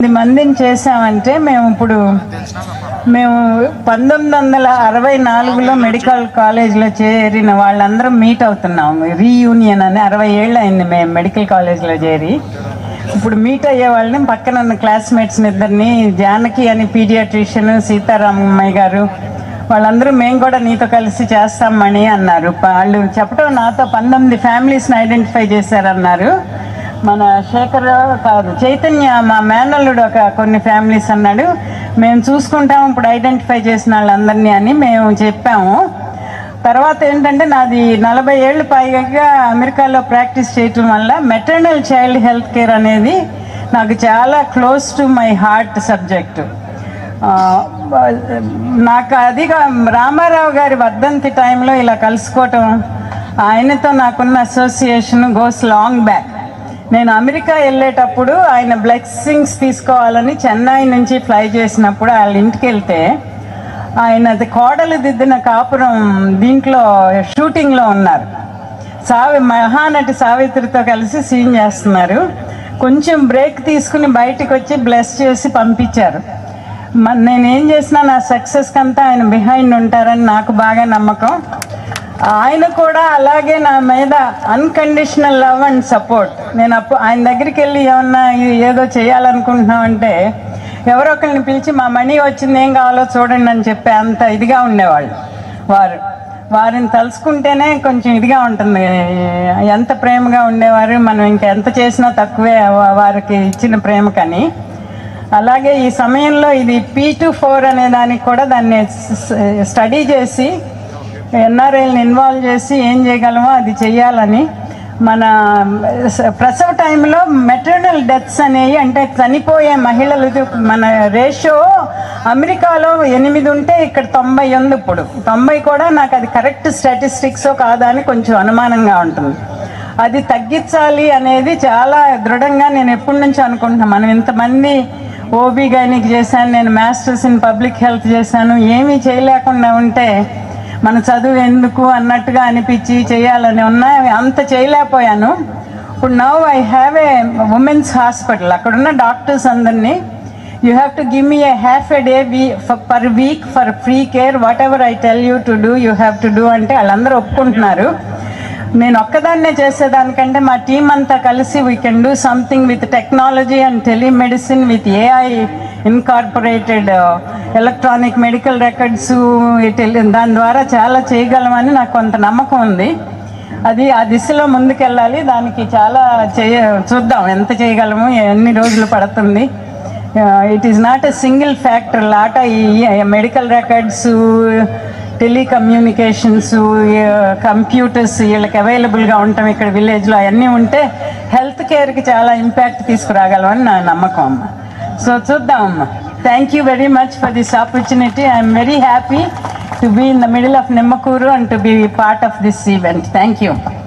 పది మందిని చేసామంటే మేము ఇప్పుడు మేము పంతొమ్మిది వందల అరవై నాలుగులో మెడికల్ కాలేజ్లో చేరిన వాళ్ళందరం మీట్ అవుతున్నాం. రీయూనియన్ అని అరవై ఏళ్ళు అయింది మేము మెడికల్ కాలేజ్లో చేరి. ఇప్పుడు మీట్ అయ్యే వాళ్ళని పక్కన ఉన్న క్లాస్మేట్స్ ఇద్దరిని జానకి అని పీడియాట్రిషియన్ సీతారామయ్య గారు వాళ్ళందరూ మేము కూడా నీతో కలిసి చేస్తామని అన్నారు. వాళ్ళు చెప్పడం నాతో పంతొమ్మిది ఫ్యామిలీస్ని ఐడెంటిఫై చేశారన్నారు. మన శేఖర్ కాదు చైతన్య మా మేనల్లుడు ఒక కొన్ని ఫ్యామిలీస్ అన్నాడు. మేము చూసుకుంటాం ఇప్పుడు ఐడెంటిఫై చేసిన వాళ్ళందరినీ అని మేము చెప్పాము. తర్వాత ఏంటంటే నాది నలభై ఏళ్ళు పైగా అమెరికాలో ప్రాక్టీస్ చేయటం వల్ల మెటర్నల్ చైల్డ్ హెల్త్ కేర్ అనేది నాకు చాలా close to my heart subject నాకు అదిగా రామారావు గారి వర్ధంతి టైంలో ఇలా కలుసుకోవటం ఆయనతో నాకున్న అసోసియేషన్ గోస్ లాంగ్ బ్యాక్ నేను అమెరికా వెళ్ళేటప్పుడు ఆయన బ్లెస్సింగ్స్ తీసుకోవాలని చెన్నై నుంచి ఫ్లై చేసినప్పుడు వాళ్ళ ఇంటికి వెళ్తే ఆయన అది కోడలు దిద్దిన కాపురం దీంట్లో షూటింగ్లో ఉన్నారు. సావి మహానటి సావిత్రితో కలిసి సీన్ చేస్తున్నారు. కొంచెం బ్రేక్ తీసుకుని బయటకు వచ్చి బ్లెస్ చేసి పంపించారు. నేను నేనేం చేసినా నా సక్సెస్కి అంతా ఆయన బిహైండ్ ఉంటారని నాకు బాగా నమ్మకం. ఆయన కూడా అలాగే నా మీద అన్కండిషనల్ లవ్ అండ్ సపోర్ట్ నేను అప్పుడు ఆయన దగ్గరికి వెళ్ళి ఏమన్నా ఏదో చేయాలనుకుంటున్నామంటే ఎవరో ఒకరిని పిలిచి మా మనీ వచ్చింది ఏం కావాలో చూడండి అని చెప్పి అంత ఇదిగా ఉండేవాళ్ళు. వారు వారిని తలుచుకుంటేనే కొంచెం ఇదిగా ఉంటుంది. ఎంత ప్రేమగా ఉండేవారు మనం ఇంకా ఎంత చేసినా తక్కువే వారికి ఇచ్చిన ప్రేమ కానీ. అలాగే ఈ సమయంలో ఇది పీ టు ఫోర్ అనే దానికి కూడా దాన్ని స్టడీ చేసి ఎన్ఆర్ఐల్ని ఇన్వాల్వ్ చేసి ఏం చేయగలమో అది చేయాలని మన ప్రసవ టైంలో మెటర్నల్ డెత్స్ అనేవి అంటే చనిపోయే మహిళలు మన రేషియో అమెరికాలో ఎనిమిది ఉంటే ఇక్కడ తొంభై ఉంది ఇప్పుడు. తొంభై కూడా నాకు అది కరెక్ట్ స్టాటిస్టిక్స్ కాదా అని కొంచెం అనుమానంగా ఉంటుంది. అది తగ్గించాలి అనేది చాలా దృఢంగా నేను ఎప్పటి నుంచి అనుకుంటున్నాను. మనం ఇంతమంది ఓబీ గైనిక్ చేశాను నేను మాస్టర్స్ ఇన్ పబ్లిక్ హెల్త్ చేశాను ఏమీ చేయలేకుండా ఉంటే మన చదువు ఎందుకు అన్నట్టుగా అనిపించి చేయాలని ఉన్నా అంత చేయలేకపోయాను. ఇప్పుడు now I have a women's hospital అక్కడున్న డాక్టర్స్ అందరినీ you have to give me a half a day we per week for free care whatever I tell you to do you have to do అంటే వాళ్ళందరూ ఒప్పుకుంటున్నారు. నేను ఒక్కదాన్నే చేసేదానికంటే మా team అంతా కలిసి we can do something with technology and telemedicine with AI incorporated electronic medical records దాని ద్వారా చాలా చేయగలమని నాకు కొంత నమ్మకం ఉంది. అది ఆ దిశలో ముందుకెళ్ళాలి. దానికి చాలా చేయ చూద్దాం ఎంత చేయగలము ఎన్ని రోజులు పడుతుంది. It is not a single factor లాట ఈ మెడికల్ రికార్డ్స్ టెలికమ్యూనికేషన్స్ కంప్యూటర్స్ వీళ్ళకి అవైలబుల్గా ఉంటాం ఇక్కడ విలేజ్లో అవన్నీ ఉంటే హెల్త్ కేర్కి చాలా ఇంపాక్ట్ తీసుకురాగలమని నా నమ్మకం అమ్మ. So, Chuddam, thank you very much for this opportunity. I'm very happy to be in the middle of Nemmakuru and to be part of this event. Thank you.